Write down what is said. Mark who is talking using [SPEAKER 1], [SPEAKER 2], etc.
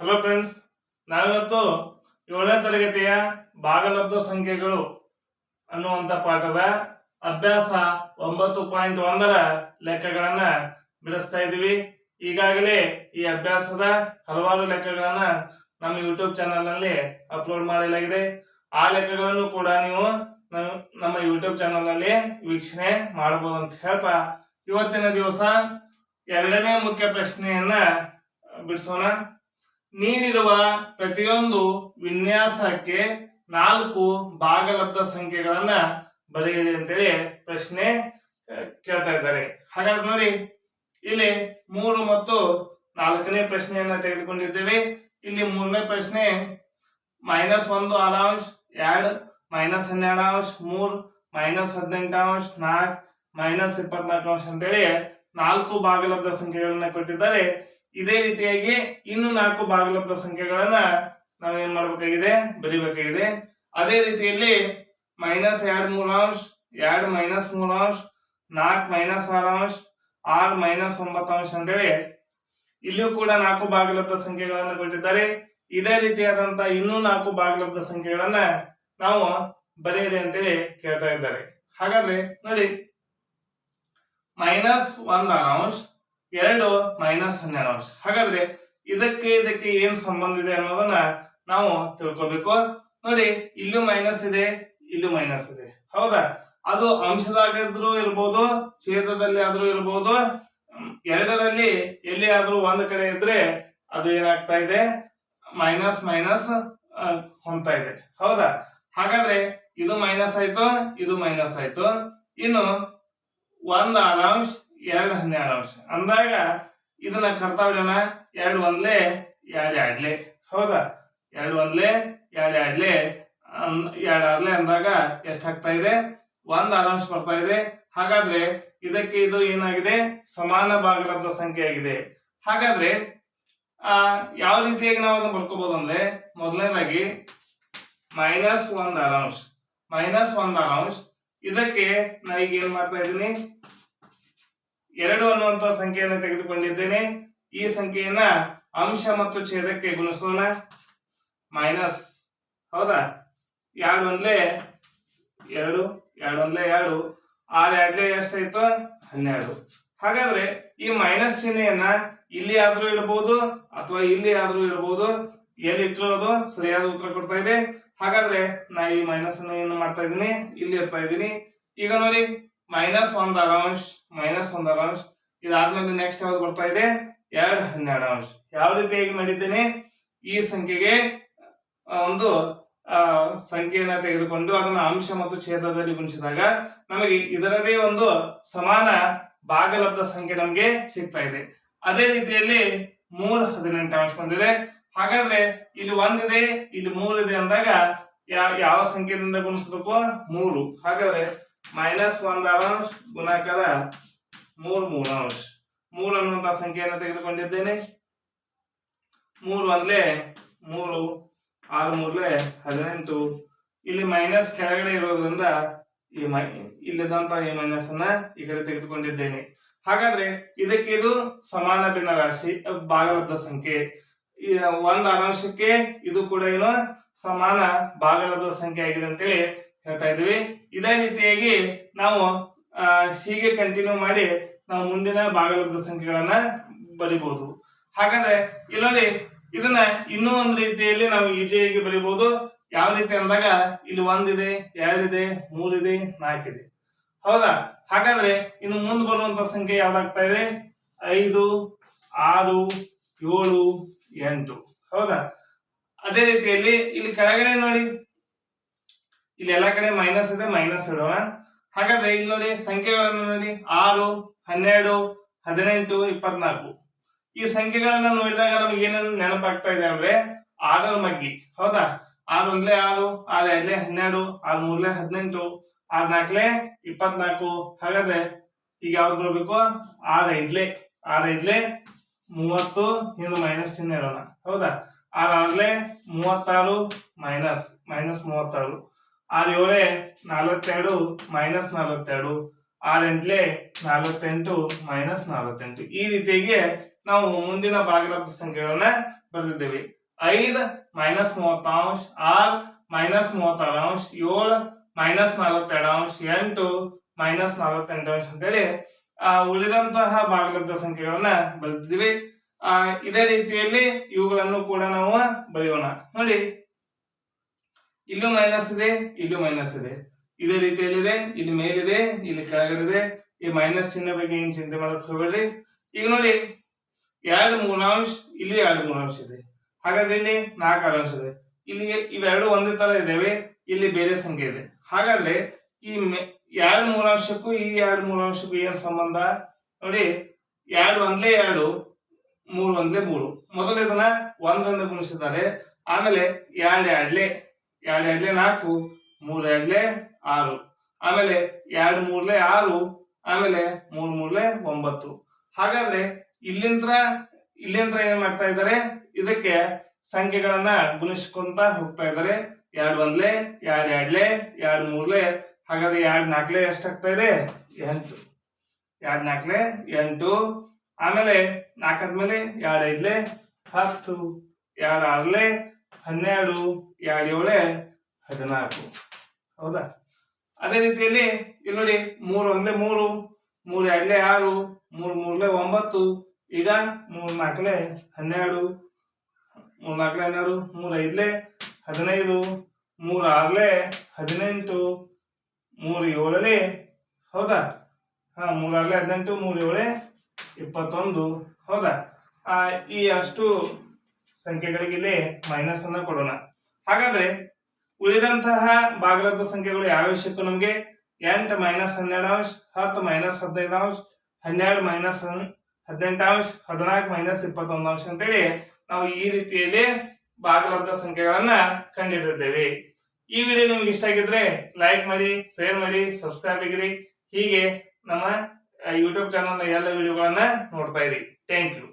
[SPEAKER 1] Hello friends ನಾವಿವತ್ತು ಏಳನೇ ತರಗತಿಯ ಭಾಗಲಬ್ಧ ಸಂಖ್ಯೆಗಳು ಅನ್ನುವಂಥ ಪಾಠದ ಅಭ್ಯಾಸ ಒಂಬತ್ತು ಪಾಯಿಂಟ್ ಒಂದರ ಲೆಕ್ಕಗಳನ್ನ ಬಿಡಿಸ್ತಾ ಇದ್ದೀವಿ. ಈಗಾಗಲೇ ಈ ಅಭ್ಯಾಸದ ಹಲವಾರು ಲೆಕ್ಕಗಳನ್ನ ನಮ್ಮ ಯೂಟ್ಯೂಬ್ ಚಾನಲ್ನಲ್ಲಿ ಅಪ್ಲೋಡ್ ಮಾಡಲಾಗಿದೆ. ಆ ಲೆಕ್ಕಗಳನ್ನು ಕೂಡ ನೀವು ನಮ್ಮ- ಯೂಟ್ಯೂಬ್ ಚಾನಲ್ನಲ್ಲಿ ವೀಕ್ಷಣೆ ಮಾಡಬಹುದು ಅಂತ ಹೇಳ್ತಾ ಇವತ್ತಿನ ದಿವಸ ಎರಡನೇ ಮುಖ್ಯ ಪ್ರಶ್ನೆಯನ್ನ ಬಿಡಿಸೋಣ. ನೀಡಿರುವ ಪ್ರತಿಯೊಂದು ವಿನ್ಯಾಸಕ್ಕೆ ನಾಲ್ಕು ಭಾಗಲಬ್ಧ ಸಂಖ್ಯೆಗಳನ್ನ ಬರೆಯಿರಿ ಅಂತೇಳಿ ಪ್ರಶ್ನೆ ಕೇಳ್ತಾ ಇದ್ದಾರೆ. ಹಾಗಾದ್ರೆ ನೋಡಿ, ಇಲ್ಲಿ ಮೂರು ಮತ್ತು ನಾಲ್ಕನೇ ಪ್ರಶ್ನೆಯನ್ನ ತೆಗೆದುಕೊಂಡಿದ್ದೇವೆ. ಇಲ್ಲಿ ಮೂರನೇ ಪ್ರಶ್ನೆ ಮೈನಸ್ ಒಂದು ಆರಾಂಶ ಎರಡು ಮೈನಸ್ ಹನ್ನೆರಡು ಅಂಶ ಮೂರ್ ಮೈನಸ್ ಹದಿನೆಂಟು ನಾಲ್ಕು ಮೈನಸ್ ಇಪ್ಪತ್ನಾಲ್ಕು ಅಂಶ ಅಂತೇಳಿ ನಾಲ್ಕು ಭಾಗಲಬ್ಧ ಸಂಖ್ಯೆಗಳನ್ನ ಕೊಟ್ಟಿದ್ದಾರೆ. ಇದೇ ರೀತಿಯಾಗಿ ಇನ್ನು ನಾಲ್ಕು ಭಾಗಲಬ್ಧ ಸಂಖ್ಯೆಗಳನ್ನ ನಾವೇನ್ ಮಾಡ್ಬೇಕಾಗಿದೆ? ಬರಿಬೇಕಾಗಿದೆ. ಅದೇ ರೀತಿಯಲ್ಲಿ ಮೈನಸ್ ಎರಡ್ ಮೂರಾಂಶ, ಎರಡ್ ಮೈನಸ್ ಮೂರಾಂಶ, ನಾಲ್ಕು ಮೈನಸ್ ಆರಾಂಶ, ಆರ್ ಮೈನಸ್ ಒಂಬತ್ತು ಅಂಶ ಅಂತೇಳಿ ಇಲ್ಲಿಯೂ ಕೂಡ ನಾಲ್ಕು ಭಾಗಲಬ್ಧ ಸಂಖ್ಯೆಗಳನ್ನ ಕೊಟ್ಟಿದ್ದಾರೆ. ಇದೇ ರೀತಿಯಾದಂತ ಇನ್ನೂ ನಾಲ್ಕು ಭಾಗಲಬ್ಧ ಸಂಖ್ಯೆಗಳನ್ನ ನಾವು ಬರೆಯಿರಿ ಅಂತೇಳಿ ಕೇಳ್ತಾ ಇದ್ದಾರೆ. ಹಾಗಾದ್ರೆ ನೋಡಿ, ಮೈನಸ್ ಒಂದ್ ಅಂಶ ಎರಡು ಮೈನಸ್ ಹನ್ನೆರಡು ಅಂಶ. ಹಾಗಾದ್ರೆ ಇದಕ್ಕೆ ಇದಕ್ಕೆ ಏನ್ ಸಂಬಂಧ ಇದೆ ಅನ್ನೋದನ್ನ ನಾವು ತಿಳ್ಕೊಬೇಕು. ನೋಡಿ, ಇಲ್ಲೂ ಮೈನಸ್ ಇದೆ, ಇಲ್ಲೂ ಮೈನಸ್ ಇದೆ. ಹೌದಾ? ಅದು ಅಂಶದಾಗಿದ್ರು ಇರ್ಬೋದು, ಛೇದದಲ್ಲಿ ಆದ್ರೂ ಇರ್ಬೋದು. ಎರಡರಲ್ಲಿ ಎಲ್ಲಿ ಆದ್ರೂ ಒಂದ್ ಕಡೆ ಇದ್ರೆ ಅದು ಏನಾಗ್ತಾ ಇದೆ? ಮೈನಸ್ ಮೈನಸ್ ಹೊಂತಾ ಇದೆ. ಹೌದಾ? ಹಾಗಾದ್ರೆ ಇದು ಮೈನಸ್ ಆಯ್ತು, ಇದು ಮೈನಸ್ ಆಯ್ತು. ಇನ್ನು ಒಂದ್ ಆರಾಂಶ ಎರಡು ಹನ್ನೆರಡು ಅಂಶ ಅಂದಾಗ ಇದನ್ನ ಕರ್ತಾವ್ಯನ ಎರಡು ಒಂದ್ಲೆ, ಎರಡು ಎರಡ್ಲೆ. ಹೌದಾ? ಎರಡು ಒಂದ್ಲೆ, ಎರಡು ಎರಡ್ಲೆ ಎರಡು ಆರ್ಲೆ ಅಂದಾಗ ಎಷ್ಟಾಗ್ತಾ ಇದೆ? ಒಂದ್ ಆರಾಂಶ ಬರ್ತಾ ಇದೆ. ಹಾಗಾದ್ರೆ ಇದಕ್ಕೆ ಇದು ಏನಾಗಿದೆ? ಸಮಾನ ಭಾಗಲಬ್ಧ ಸಂಖ್ಯೆ ಆಗಿದೆ. ಹಾಗಾದ್ರೆ, ಆ, ಯಾವ ರೀತಿಯಾಗಿ ನಾವು ಅದನ್ನ ಬರ್ಕೋಬಹುದು ಅಂದ್ರೆ ಮೊದಲನೇದಾಗಿ ಮೈನಸ್ ಒಂದ್ ಆರಾಂಶ ಮೈನಸ್ ಒಂದ್ ಆರಾಂಶ ಇದಕ್ಕೆ ನಾ ಈಗ ಏನ್ ಮಾಡ್ತಾ ಇದ್ದೀನಿ? ಎರಡು ಅನ್ನುವಂತ ಸಂಖ್ಯೆಯನ್ನು ತೆಗೆದುಕೊಂಡಿದ್ದೇನೆ. ಈ ಸಂಖ್ಯೆಯನ್ನ ಅಂಶ ಮತ್ತು ಛೇದಕ್ಕೆ ಗುಣಿಸೋಣ. ಮೈನಸ್, ಹೌದಾ? ಎರಡು ಒಂದ್ಲೆ ಎರಡು ಎರಡು ಒಂದ್ಲೆ ಎರಡು, ಆರು ಎರಡ್ಲೆ ಎಷ್ಟಾಯ್ತು? ಹನ್ನೆರಡು. ಹಾಗಾದ್ರೆ ಈ ಮೈನಸ್ ಚಿಹ್ನೆಯನ್ನ ಇಲ್ಲಿ ಆದ್ರೂ ಇಡಬಹುದು ಅಥವಾ ಇಲ್ಲಿ ಆದ್ರೂ ಇಡಬಹುದು ಎಲ್ಲಿ ಇಟ್ಟಿರೋದು ಸರಿಯಾದ ಉತ್ತರ ಕೊಡ್ತಾ ಇದೆ. ಹಾಗಾದ್ರೆ ನಾ ಈ ಮೈನಸ್ ಅನ್ನ ಏನು ಮಾಡ್ತಾ ಇದ್ದೀನಿ? ಇಲ್ಲಿ ಇರ್ತಾ ಇದ್ದೀನಿ. ಈಗ ನೋಡಿ ಮೈನಸ್ ಒಂದ್ ಅರಾಂಶ ಮೈನಸ್ ಒಂದ್ ಅರಾಂಶ ಇದಾದ್ಮೇಲೆ ನೆಕ್ಸ್ಟ್ ಯಾವ್ದು ಬರ್ತಾ ಇದೆ? ಎರಡು ಹನ್ನೆರಡು ಅಂಶ ಯಾವ ರೀತಿಯಾಗಿ ಮಾಡಿದ್ದೇನೆ ಈ ಸಂಖ್ಯೆಗೆ ಒಂದು ಸಂಖ್ಯೆಯನ್ನ ತೆಗೆದುಕೊಂಡು ಅದನ್ನ ಅಂಶ ಮತ್ತು ಛೇದದಲ್ಲಿ ಗುಣಿಸಿದಾಗ ನಮಗೆ ಇದರದೇ ಒಂದು ಸಮಾನ ಭಾಗಲಬ್ಧ ಸಂಖ್ಯೆ ನಮಗೆ ಸಿಗ್ತಾ ಇದೆ. ಅದೇ ರೀತಿಯಲ್ಲಿ ಮೂರ್ ಹದಿನೆಂಟು ಅಂಶ ಬಂದಿದೆ. ಹಾಗಾದ್ರೆ ಇಲ್ಲಿ ಒಂದಿದೆ ಇಲ್ಲಿ ಇದೆ ಅಂದಾಗ ಯಾವ ಯಾವ ಸಂಖ್ಯೆಯಿಂದ ಗುಣಿಸಬೇಕು? ಮೂರು. ಹಾಗಾದ್ರೆ ಮೈನಸ್ ಒಂದು ಅರಾಂಶ ಗುಣಾಕಾರ ಮೂರ್ ಮೂರು ಅಂಶ ಮೂರು ಅನ್ನುವಂತ ಸಂಖ್ಯೆಯನ್ನು ತೆಗೆದುಕೊಂಡಿದ್ದೇನೆ. ಮೂರು ಒಂದ್ಲೆ ಮೂರು, ಆರು ಮೂರ್ಲೆ ಹದಿನೆಂಟು. ಇಲ್ಲಿ ಮೈನಸ್ ಕೆಳಗಡೆ ಇರೋದ್ರಿಂದ ಈ ಮೈ ಇಲ್ಲಿದ್ದಂತ ಈ ಮೈನಸ್ ಅನ್ನ ಈ ಕಡೆ ತೆಗೆದುಕೊಂಡಿದ್ದೇನೆ. ಹಾಗಾದ್ರೆ ಇದಕ್ಕೆ ಇದು ಸಮಾನ ಭಿನ್ನ ರಾಶಿ ಭಾಗಲಬ್ಧ ಸಂಖ್ಯೆ. ಒಂದ್ ಅರಾಂಶಕ್ಕೆ ಇದು ಕೂಡ ಏನು ಸಮಾನ ಭಾಗಲಬ್ಧ ಸಂಖ್ಯೆ ಆಗಿದೆ ಅಂತೇಳಿ ಹೇಳ್ತಾ ಇದ್ವಿ. ಇದೇ ರೀತಿಯಾಗಿ ನಾವು ಹೀಗೆ ಕಂಟಿನ್ಯೂ ಮಾಡಿ ನಾವು ಮುಂದಿನ ಭಾಗಲಬ್ಧ ಸಂಖ್ಯೆಗಳನ್ನ ಬರಿಬಹುದು ಹಾಗಾದ್ರೆ, ಇಲ್ಲಿ ನೋಡಿ, ಇದನ್ನ ಇನ್ನೂ ಒಂದು ರೀತಿಯಲ್ಲಿ ನಾವು ಈಜಿಯಾಗಿ ಬರಿಬಹುದು ಯಾವ ರೀತಿ ಅಂದಾಗ, ಇಲ್ಲಿ ಒಂದಿದೆ, ಎರಡಿದೆ, ಮೂರಿದೆ, ನಾಲ್ಕಿದೆ. ಹೌದಾ? ಹಾಗಾದ್ರೆ, ಇನ್ನು ಮುಂದೆ ಬರುವಂತ ಸಂಖ್ಯೆ ಯಾವ್ದಾಗ್ತಾ ಇದೆ? ಐದು, ಆರು, ಏಳು, ಎಂಟು. ಹೌದಾ? ಅದೇ ರೀತಿಯಲ್ಲಿ ಇಲ್ಲಿ ಕೆಳಗಡೆ ನೋಡಿ. ಇಲ್ಲಿ ಎಲ್ಲ ಕಡೆ ಮೈನಸ್ ಇದೆ ಮೈನಸ್ ಇಡುವ ಹಾಗಾದ್ರೆ ಇಲ್ಲಿ ನೋಡಿ ಸಂಖ್ಯೆಗಳನ್ನು ನೋಡಿ. ಆರು, ಹನ್ನೆರಡು, ಹದಿನೆಂಟು, ಇಪ್ಪತ್ನಾಲ್ಕು. ಈ ಸಂಖ್ಯೆಗಳನ್ನ ನೋಡಿದಾಗ ನಮ್ಗೆ ಏನೇನು ನೆನಪಾಗ್ತಾ ಇದೆ ಅಂದ್ರೆ ಆರರ ಮಗ್ಗಿ. ಹೌದಾ? ಆರು ಒಂದ್ಲೆ ಆರು ಆರು ಎರಡ್ಲೆ ಹನ್ನೆರಡು, ಆರು ಮೂರ್ಲೆ ಹದಿನೆಂಟು, ಆರ್ ನಾಲ್ಕಲೆ ಇಪ್ಪತ್ನಾಲ್ಕು. ಹಾಗಾದ್ರೆ ಈಗ ಯಾವ್ದು ಬರ್ಬೇಕು ಆರ್ ಐದ್ಲೆ ಆರ್ ಐದ್ಲೆ ಮೂವತ್ತು ಇನ್ನು ಮೈನಸ್ ಚಿಹ್ನೆ ಇರೋಣ ಹೌದಾ? ಆರ್ ಆರ್ಲೆ ಮೂವತ್ತಾರು ಮೈನಸ್ ಮೈನಸ್ ಮೂವತ್ತಾರು. ಆರ್ ಏಳೆ ನಲವತ್ತೆರಡು ಮೈನಸ್ ನಲವತ್ತೆರಡು ಆರೆಂಟ್ಲೆ ನಲವತ್ತೆಂಟು ಮೈನಸ್ ನಲವತ್ತೆಂಟು. ಈ ರೀತಿಯಾಗಿ ನಾವು ಮುಂದಿನ ಭಾಗಲಬ್ಧ ಸಂಖ್ಯೆಗಳನ್ನ ಬರೆದಿದ್ದೇವೆ. ಐದ್ ಮೈನಸ್ ಮೂವತ್ತಾಂಶ ಆರ್ ಮೈನಸ್ ಮೂವತ್ತಾರು ಅಂಶ, ಏಳು ಮೈನಸ್ ನಲವತ್ತೆರಡು ಅಂಶ, ಎಂಟು ಮೈನಸ್ ನಲವತ್ತೆಂಟು ಅಂಶ ಅಂತೇಳಿ ಉಳಿದಂತಹ ಭಾಗಲಬ್ಧ ಸಂಖ್ಯೆಗಳನ್ನ ಬರೆದಿದ್ದೀವಿ. ಇದೇ ರೀತಿಯಲ್ಲಿ ಇವುಗಳನ್ನು ಕೂಡ ನಾವು ಬರೆಯೋಣ. ನೋಡಿ ಇಲ್ಲೂ ಮೈನಸ್ ಇದೆ, ಇಲ್ಲೂ ಮೈನಸ್ ಇದೆ. ಇದೇ ರೀತಿಯಲ್ಲಿದೆ, ಇಲ್ಲಿ ಮೇಲಿದೆ, ಇಲ್ಲಿ ಕೆಳಗಡೆ ಈ ಮೈನಸ್ ಚಿಹ್ನೆ ಬಗ್ಗೆ ಏನ್ ಚಿಂತೆ ಮಾಡಕ್ ಈಗ ನೋಡಿ, ಎರಡು ಮೂರಾಂಶ ಇಲ್ಲಿ ಎರಡು ಮೂರಾಂಶ ಇದೆ. ಹಾಗಾದ್ರೆ ಇಲ್ಲಿ ನಾಲ್ಕು ಅಂಶ ಇದೆ. ಇಲ್ಲಿ ಇವೆರಡು ಒಂದೇ ತರ ಇದಾವೆ ಇಲ್ಲಿ ಬೇರೆ ಸಂಖ್ಯೆ ಇದೆ. ಹಾಗಾದ್ರೆ ಈ ಎರಡು ಮೂರಾಂಶಕ್ಕೂ ಈ ಎರಡು ಮೂರಾಂಶಕ್ಕೂ ಏನ್ ಸಂಬಂಧ? ನೋಡಿ, ಎರಡು ಒಂದ್ಲೇ ಎರಡು, ಮೂರು ಒಂದ್ಲೇ ಮೂರು. ಮೊದಲು ಇದನ್ನ ಒಂದರಿಂದ ಗುಣಿಸಿದ್ದಾರೆ. ಆಮೇಲೆ ಎರಡು ಎರಡ್ಲೆ ಎರಡು ಎರಡ್ಲೆ ನಾಲ್ಕು ಮೂರ್ ಎರಡ್ಲೆ ಆರು. ಆಮೇಲೆ ಎರಡು ಮೂರ್ಲೆ ಆರು, ಆಮೇಲೆ ಮೂರ್ ಮೂರ್ಲೆ ಒಂಬತ್ತು. ಹಾಗಾದ್ರೆ ಇಲ್ಲಿಂದ ಇಲ್ಲಿಂದ ಏನ್ ಮಾಡ್ತಾ ಇದ್ದಾರೆ? ಇದಕ್ಕೆ ಸಂಖ್ಯೆಗಳನ್ನ ಗುಣಿಸ್ಕೊಂತ ಹೋಗ್ತಾ ಇದ್ದಾರೆ. ಎರಡು ಒಂದ್ಲೆ, ಎರಡು ಎರಡ್ಲೆ, ಎರಡು ಮೂರ್ಲೆ. ಹಾಗಾದ್ರೆ ಎರಡು ನಾಲ್ಕಲೆ ಎಷ್ಟಾಗ್ತಾ ಇದೆ? ಎಂಟು. ಎರಡು ನಾಲ್ಕಲೆ ಎಂಟು. ಆಮೇಲೆ ನಾಲ್ಕಾದ್ಮೇಲೆ ಎರಡು ಐದ್ಲೆ ಹತ್ತು. ಎರಡು ಆರ್ಲೆ ಹನ್ನೆರಡು. ಏಳೆ ಹದಿನಾಲ್ಕು ಹೌದಾ? ಅದೇ ರೀತಿಯಲ್ಲಿ ಇಲ್ಲಿ ನೋಡಿ ಮೂರು ಒಂದೇ ಮೂರು ಮೂರು ಎರಡ್ಲೆ ಆರು, ಮೂರು ಮೂರ್ಲೆ ಒಂಬತ್ತು, ಈಗ ಮೂರ್ ನಾಲ್ಕಲೆ ಹನ್ನೆರಡು, ಮೂರ್ ನಾಲ್ಕಲೆ ಹನ್ನೆರಡು, ಮೂರ್ ಐದ್ಲೆ ಹದಿನೈದು, ಮೂರ್ ಆರ್ಲೆ ಹದಿನೆಂಟು, ಮೂರ್ ಏಳಲೆ, ಹೌದಾ? ಹಾ, ಮೂರ್ ಆರ್ಲೆ ಹದಿನೆಂಟು, ಮೂರ್ ಏಳೆ ಇಪ್ಪತ್ತೊಂದು, ಹೌದಾ? ಈ ಅಷ್ಟು ಸಂಖ್ಯೆಗಳಿಗೆ ಇಲ್ಲಿ ಮೈನಸ್ ಅನ್ನ ಕೊಡೋಣ. ಹಾಗಾದ್ರೆ ಉಳಿದಂತಹ ಭಾಗಲಬ್ಧ ಸಂಖ್ಯೆಗಳು ಯಾವ ವಿಷಯಕ್ಕೂ ನಮಗೆ ಎಂಟು ಮೈನಸ್ ಹನ್ನೆರಡು ಅಂಶ, ಹತ್ತು ಮೈನಸ್ ಹದಿನೈದು ಅಂಶ, ಹನ್ನೆರಡು ಮೈನಸ್ ಹದಿನೆಂಟು ಅಂಶ, ಹದಿನಾಲ್ಕು ಮೈನಸ್ ಇಪ್ಪತ್ತೊಂದು ಅಂಶ ಅಂತೇಳಿ ನಾವು ಈ ರೀತಿಯಲ್ಲಿ ಭಾಗಲಬ್ಧ ಸಂಖ್ಯೆಗಳನ್ನ ಕಂಡಿಡಿದ್ದೇವೆ ಈ ವಿಡಿಯೋ ನಿಮ್ಗೆ ಇಷ್ಟ ಆಗಿದ್ರೆ ಲೈಕ್ ಮಾಡಿ ಶೇರ್ ಮಾಡಿ ಸಬ್ಸ್ಕ್ರೈಬ್ ಆಗಿರಿ. ಹೀಗೆ ನಮ್ಮ ಯೂಟ್ಯೂಬ್ ಚಾನಲ್ನ ಎಲ್ಲ ವಿಡಿಯೋಗಳನ್ನ ನೋಡ್ತಾ ಇರಿ. Thank you